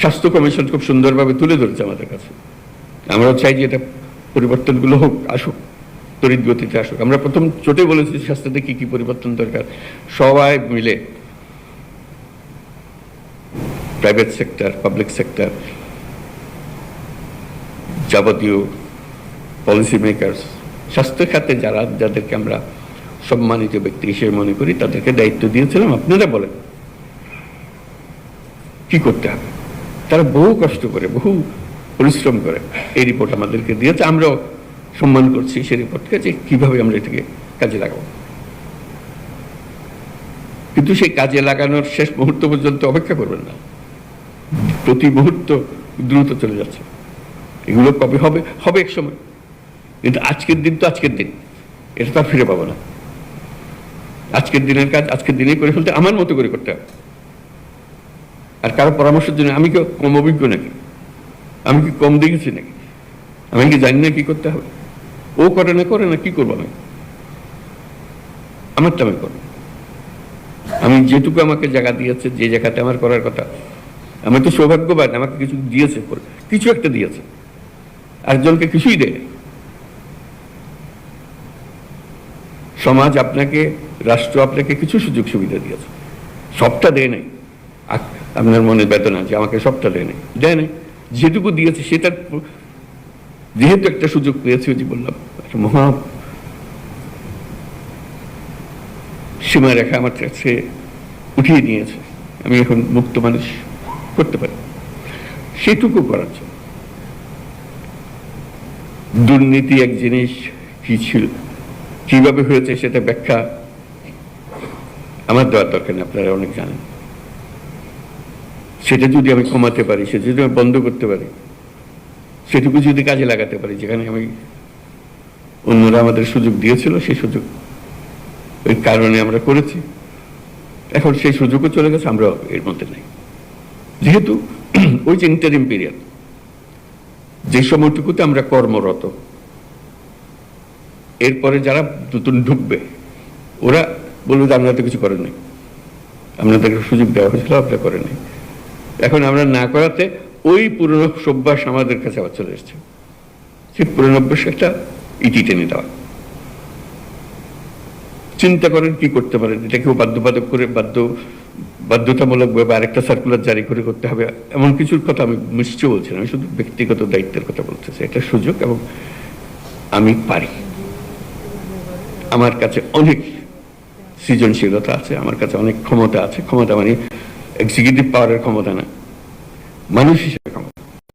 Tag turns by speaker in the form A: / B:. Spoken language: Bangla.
A: স্বাস্থ্য কমিশন খুব সুন্দরভাবে তুলে ধরেছে আমাদের কাছে। আমরাও চাই যে এটা পরিবর্তনগুলো হোক, আসুক, তড়িৎ গতিতে আসুক। আমরা প্রথম চোটে বলেছি স্বাস্থ্যতে কি কি পরিবর্তন দরকার। সবাই মিলে প্রাইভেট সেক্টর পাবলিক সেক্টর যাবতীয় পলিসি মেকার্স স্বাস্থ্য খাতে যারা, যাদেরকে আমরা সম্মানিত ব্যক্তি হিসেবে মনে করি, তাদেরকে দায়িত্ব দিয়েছিলাম। আপনারা বলেন, কি করতে হবে? তারা বহু কষ্ট করে, বহু পরিশ্রম করে এই রিপোর্ট আমাদেরকে দিয়েছে। আমরাও সম্মান করছি সেই রিপোর্টকে যে কীভাবে আমরা এটাকে কাজে লাগাবো। কিন্তু সেই কাজে লাগানোর শেষ মুহূর্ত পর্যন্ত অপেক্ষা করবেন না। প্রতি মুহূর্ত দ্রুত চলে যাচ্ছে। এগুলো কবে হবে? হবে এক সময়। কিন্তু আজকের দিন তো আজকের দিন। এটা তো আর ফিরে পাবো না। আজকের দিনের কাজ আজকের দিনেই করে ফেলতে আমার মতো করে করতে হবে। আর কারও পরামর্শের জন্য আমি কি কম অভিজ্ঞ নাকি? আমি কি কম দেখেছি নাকি? আমি কি জানি না কি করতে হবে? ও করে না করে না, কি করব আমি? আমারটা আমি করব আমি যেটুকু আমাকে জায়গা দিয়েছে, যে জায়গাতে আমার করার কথা আমি তো সৌভাগ্যবান, আমাকে কিছু দিয়েছে কিছু একটা দিয়েছে। আরেকজনকে কিছুই দেয় সমাজ আপনাকে, রাষ্ট্র আপনাকে কিছু সুযোগ সুবিধা দিয়েছে। সবটা দেয় নাই। আপনার মনে বেদনা যে আমাকে সবটা দেয় নাই। দেয় যেটুকু দিয়েছে সেটার যেহেতু একটা সুযোগ পেয়েছি, ওই যে বললাম, একটা মহা সীমারেখা আমার কাছে উঠিয়ে নিয়েছে। আমি এখন মুক্ত মানুষ করতে পারি। সেটুকু করার জন্য। দুর্নীতি এক জিনিস কি ছিল? কীভাবে হয়েছে সেটা ব্যাখ্যা আমার দেওয়ার দরকার নেই, আপনারা অনেক জানেন। সেটা যদি আমি কমাতে পারি, সেটা যদি আমি বন্ধ করতে পারি, সেটুকু যদি কাজে লাগাতে পারি, যেখানে আমি অন্যরা আমাদের সুযোগ দিয়েছিল, সেই সুযোগ ওই কারণে আমরা করেছি। এখন সেই সুযোগও চলে গেছে আমরা এর মধ্যে নাই। যেহেতু ওই যে ইন্টারিম পিরিয়ড যে সময়টুকুতে আমরা কর্মরত, এরপরে যারা নতুন ঢুকবে, ওরা বলবে যে, আপনারা তো কিছু করেন নাই আপনাদেরকে সুযোগ দেওয়া হয়েছিল, আপনারা করেন নাই এখন আমরা না করাতে ওই পুরনো সভ্যাস আমাদের কাছে আবার চলে এসছে। সেই পুরনো অভ্যাস একটা ইটি টেনে দেওয়া। চিন্তা করেন কি করতে পারেন? এটা কেউ বাধ্যবাধক করে, বাধ্য, বাধ্যতামূলক ভাবে আরেকটা সার্কুলার জারি করে করতে হবে। এমন কিছুর কথা আমি নিশ্চয় বলছি না, আমি শুধু ব্যক্তিগত দায়িত্বের কথা বলতেছি। এটা সুযোগ এবং আমি পারি। আমার কাছে অনেক সৃজনশীলতা আছে, আমার কাছে অনেক ক্ষমতা আছে। ক্ষমতা মানে এক্সিকিউটিভ পাওয়ারের ক্ষমতা না মানুষ হিসেবে